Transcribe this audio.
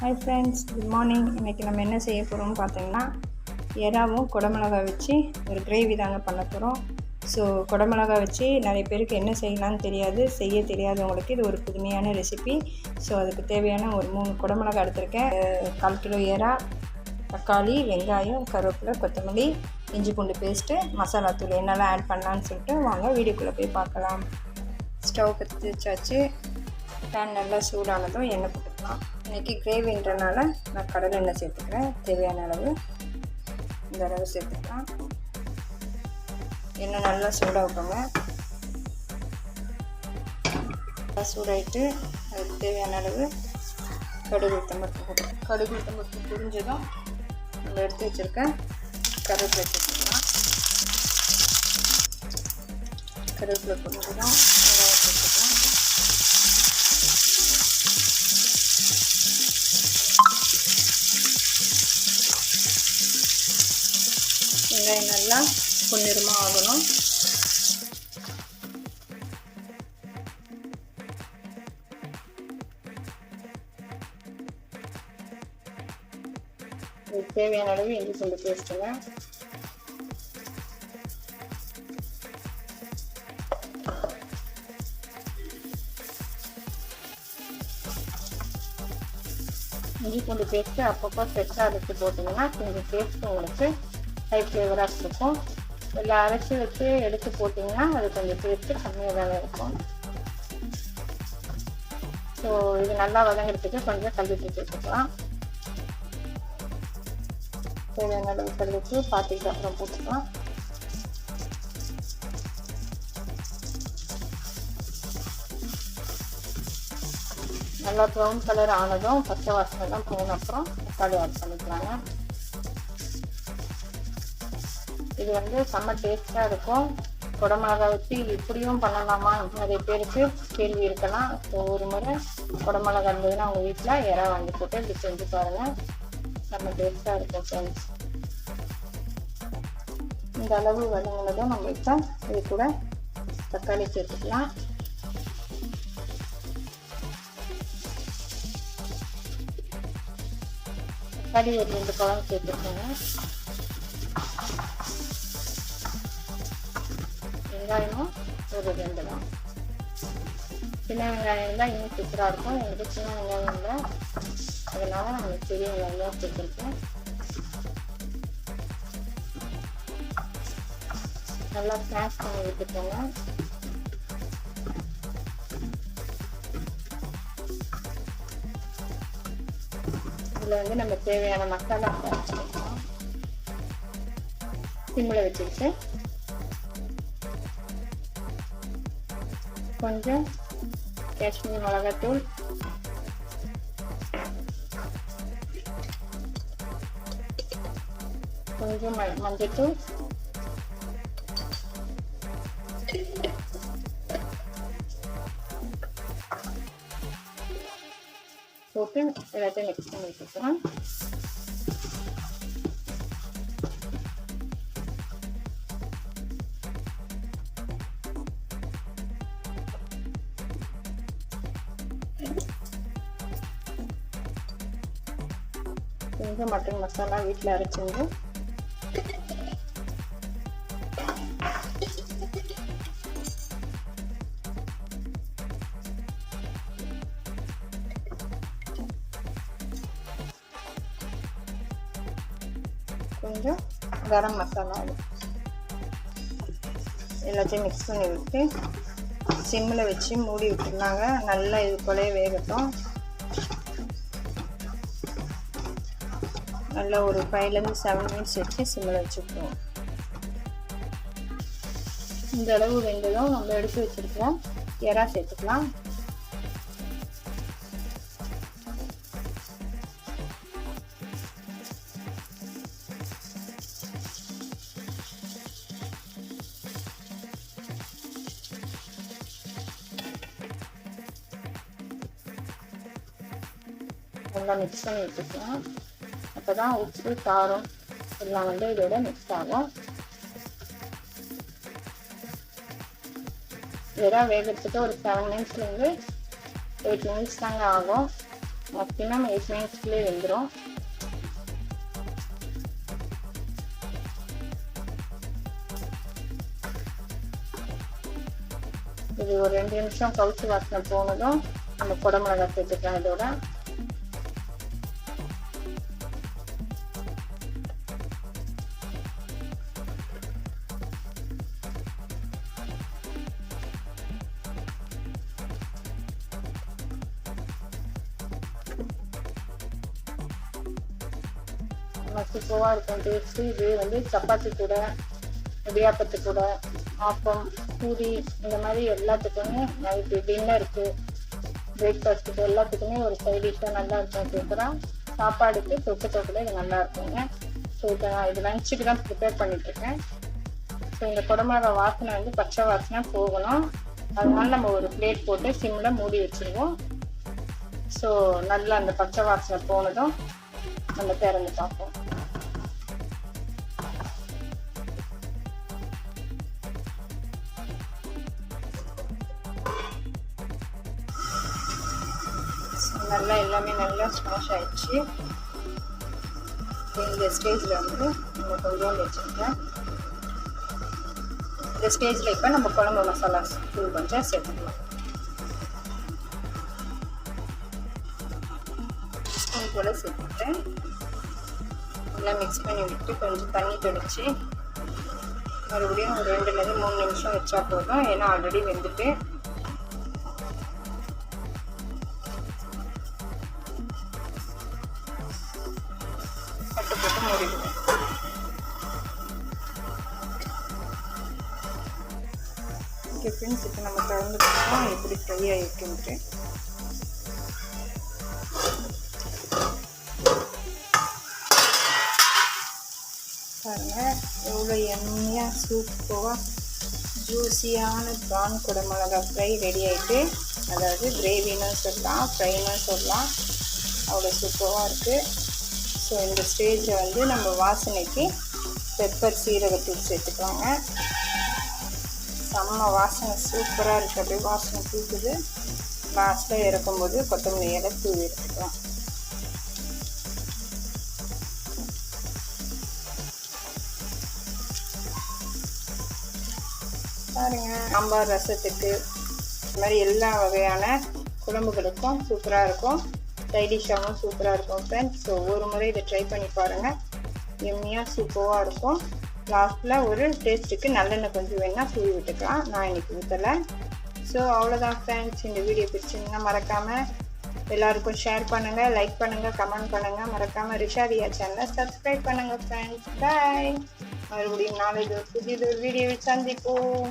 Hi friends good morning இன்றைக்கி நம்ம என்ன செய்ய போகிறோம்னு பார்த்தீங்கன்னா எறாவும் குடமிளகாய் வச்சு ஒரு கிரேவி தாங்க பண்ண போகிறோம் ஸோ குடமிளகாய் வச்சு நிறைய பேருக்கு என்ன செய்யலாம்னு தெரியாது செய்ய தெரியாதவங்களுக்கு இது ஒரு புதுமையான ரெசிபி ஸோ அதுக்கு தேவையான ஒரு மூணு குடமிளகாய் எடுத்திருக்கேன். கால் கிலோ எறா தக்காளி வெங்காயம் கருவேப்பிலை கொத்தமல்லி இஞ்சி பூண்டு பேஸ்ட்டு மசாலா தூள் என்னெல்லாம் ஆட் பண்ணலான்னு சொல்லிட்டு வாங்க வீடியோக்குள்ளே போய் பார்க்கலாம். ஸ்டவ் பற்றி வச்சாச்சு. பேன் நல்லா சூடானதும் எண்ணெய் போட்டுக்கலாம். இன்றைக்கி கிரேவின்றனால நான் கடலை எண்ணெய் சேர்த்துக்கிறேன். தேவையான அளவு இந்த அளவு சேர்த்துக்கலாம். எண்ணெய் நல்லா சூடாகட்டோங்க நல்லா சூடாயிட்டு அதுக்கு தேவையான அளவு கடுகு உளுத்தம்பருப்பு போட்டு கடுகு உளுத்தம்பருப்பு புரிஞ்சதும் நம்ம எடுத்து வச்சுருக்க கருவேப்பிலை சேர்த்துக்கலாம். கருவேப்பிலை புரிஞ்சதும் வெங்காயம் நல்லா பொன்னிறமாக ஆகணும். தேவையான அளவு இஞ்சி பூண்டு பேஸ்ட்டுங்க இஞ்சி பூண்டு பேஸ்ட்டு அப்பப்போ ஃப்ரெஷ்ஷாக அரைச்சி போட்டிங்கன்னா கொஞ்சம் டேஸ்ட் உங்களுக்கு ஹை ஃப்ளேவராக இருக்கும். இதில் அரைச்சி வச்சு எடுத்து போட்டிங்கன்னா அது கொஞ்சம் டேஸ்ட்டு கம்மியாக தான் இருக்கும். ஸோ இது நல்லா வதங்கிறதுக்கு கொஞ்சம் கல்விட்டு வச்சுக்கலாம் தேவையான அளவு கல்விட்டு பார்த்துக்கிட்டு அப்புறம் போட்டுக்கலாம். நல்லா ப்ரௌன் கலர் ஆனதும் பச்சை வாசனை தான் போன அப்புறம் தக்காளி ஆட் பண்ணிக்கலாங்க. இது வந்து செம்ம டேஸ்டாக இருக்கும். குடமிளகா வச்சு இப்படியும் பண்ணலாமா? நிறைய பேருக்கு கேள்வி இருக்கலாம் ஸோ ஒரு முறை குடமிளகா இருந்ததுன்னா அவங்க வீட்டில் இறா வாங்கி போட்டு இப்படி செஞ்சு பாருங்கள் செம்ம டேஸ்டாக இருக்கும் ஃப்ரெண்ட்ஸ் இந்த அளவு வதங்கினதும் நம்ம இப்போ இது கூட தக்காளி சேர்த்துக்கலாம். தக்காளி ஒரு ரெண்டு பழம் சேர்த்துக்கோங்க. வெங்காயமும் ஒரு ரெண்டு தான். சின்ன வெங்காயம் தான் இன்னும் சூப்பராக இருக்கும். எங்களுக்கு சின்ன வெங்காயம் இல்லை அதனால நாங்கள் பெரிய வெங்காயம் சேர்த்துருக்கோம் நல்லா ஸ்மாஷ் பண்ணி விட்டுக்கோங்க இதில் வந்து நம்ம தேவையான மசாலா சிம்மில் வச்சுக்கிட்டு கொஞ்சம் காஷ்மீர் மிளகாத்தூள். கொஞ்சம் மஞ்சத்தூள். போட்டு எல்லாத்தையும் மிக்ஸ் பண்ணி வச்சுக்கலாம். கொஞ்சம் மட்டன் மசாலா வீட்டில் அரைச்சிருந்து. கொஞ்சம் கரம் மசாலா எல்லாத்தையும் மிக்ஸ் பண்ணி விட்டு சிம்மில் வச்சு மூடி விட்டுருந்தாங்க. நல்லா இது போலயே வேகட்டும். நல்லா ஒரு ஃபைவ்லேருந்து செவன் மினிட்ஸ் வச்சு சிம்மில் வச்சுக்குவோம். இந்த அளவு வெந்ததும் நம்ம எடுத்து வச்சிருக்கோம் எறா சேர்த்துக்கலாம். நல்லா மிக்ஸ் பண்ணி வச்சுக்கலாம். அப்போ தான் உப்பு காரம் எல்லாம் வந்து இதோட மிக்ஸ் ஆகும். இதெல்லாம் வேகிறதுக்கு ஒரு செவன் மினிட்ஸ்லேருந்து எயிட் மினிட்ஸ் தாங்க ஆகும். மேக்ஸிமம் எயிட் மினிட்ஸ்லேயே வெந்துடும் இது ஒரு ரெண்டு நிமிஷம் கவுச்சி வாசனை போனதும் நம்ம குடமிளகாய் சேர்த்துக்கலாம் இதோட. சூப்பராக இருக்கும். டேஸ்ட்டு இது வந்து சப்பாத்தி கூட இடியாப்பத்து கூட ஆப்பம் பூரி இந்த மாதிரி எல்லாத்துக்குமே நைட்டு டின்னருக்கு பிரேக்ஃபாஸ்ட்டுக்கு எல்லாத்துக்குமே ஒரு சைட் டிஷ்ஷாக நல்லா இருக்கும். சூப்பராக சாப்பாடுக்கு தொட்டு தொட்டில் இது நல்லா இருக்குங்க. ஸோ இதை நான் இது லஞ்சுக்கு தான் ப்ரிப்பேர் பண்ணிட்டுருக்கேன். ஸோ இந்த குடமிளகா வாசனை வந்து பச்சை வாசனை போகணும். அதனால நம்ம ஒரு பிளேட் போட்டு சிம்மில் மூடி வச்சுருவோம். ஸோ நல்லா அந்த பச்சை வாசனை போனதும் நம்ம திறந்து பார்ப்போம். நல்லா எல்லாமே நல்லா ஸ்மாஷ் ஆயிடுச்சு. இந்த ஸ்டேஜில் வந்து நம்ம கொஞ்சோண்டு வச்சுருக்கேன் இந்த ஸ்டேஜில் இப்போ நம்ம குழம்பு மசாலா தூள் கொஞ்சம் சேர்த்துக்கலாம் ஸ்பூன் போல் சேர்த்துட்டேன் நல்லா மிக்ஸ் பண்ணி விட்டு கொஞ்சம் தண்ணி தெளித்து மறுபடியும் ஒரு ரெண்டுலேருந்து மூணு நிமிஷம் வச்சா போதும். ஏன்னா ஆல்ரெடி வெந்துட்டு ஓகே ஃப்ரெண்ட்ஸ் இப்போ நம்ம திறந்து பார்த்தோம் எப்படி ஃப்ரை ஆகிருக்குன்ட்டு. பாருங்கள் எவ்வளோ எண்ணெயாக சூப்பராக ஜூஸியான ப்ரான் குடமிளகா ஃப்ரை ரெடி ஆகிட்டு அதாவது கிரேவின்னு சொல்லலாம் ஃப்ரைன்னு சொல்லலாம். அவ்வளோ சூப்பராக இருக்குது ஸோ இந்த ஸ்டேஜில் வந்து நம்ம வாசனைக்கு பெப்பர் சீரகத்தூள் சேர்த்துக்கலாங்க. செம்ம வாசனை சூப்பராக இருக்குது அப்படியே வாசனை தூக்குது. லாஸ்ட்டில் இறக்கும்போது கொத்தமல்லி இலை தூவி எடுத்துக்கலாம். பாருங்க சாம்பார் ரசத்துக்கு இந்த மாதிரி எல்லா வகையான குழம்புகளுக்கும் சூப்பராக இருக்கும். சைடிஷாகவும் சூப்பராக இருக்கும் ஃப்ரெண்ட்ஸ் ஸோ ஒரு முறை இதை ட்ரை பண்ணி பாருங்கள் எம்மியாக சூப்பராக இருக்கும். லாஸ்ட்டில் ஒரு டேஸ்ட்டுக்கு நல்லெண்ணெய் கொஞ்சம் வேணால் தூவி விட்டுக்கலாம். நான் இன்றைக்கி ஊற்றலை ஸோ அவ்வளோதான் ஃப்ரெண்ட்ஸ் இந்த வீடியோ பிடிச்சிங்கன்னா மறக்காமல் எல்லாருக்கும் ஷேர் பண்ணுங்கள் லைக் பண்ணுங்கள் கமெண்ட் பண்ணுங்கள் மறக்காமல் ரிஷாரியா சேனலை சப்ஸ்கிரைப் பண்ணுங்கள் ஃப்ரெண்ட்ஸ் பாய் மறுபடியும் நாளைக்கு ஒரு புதியது ஒரு வீடியோவில் சந்திப்போம்.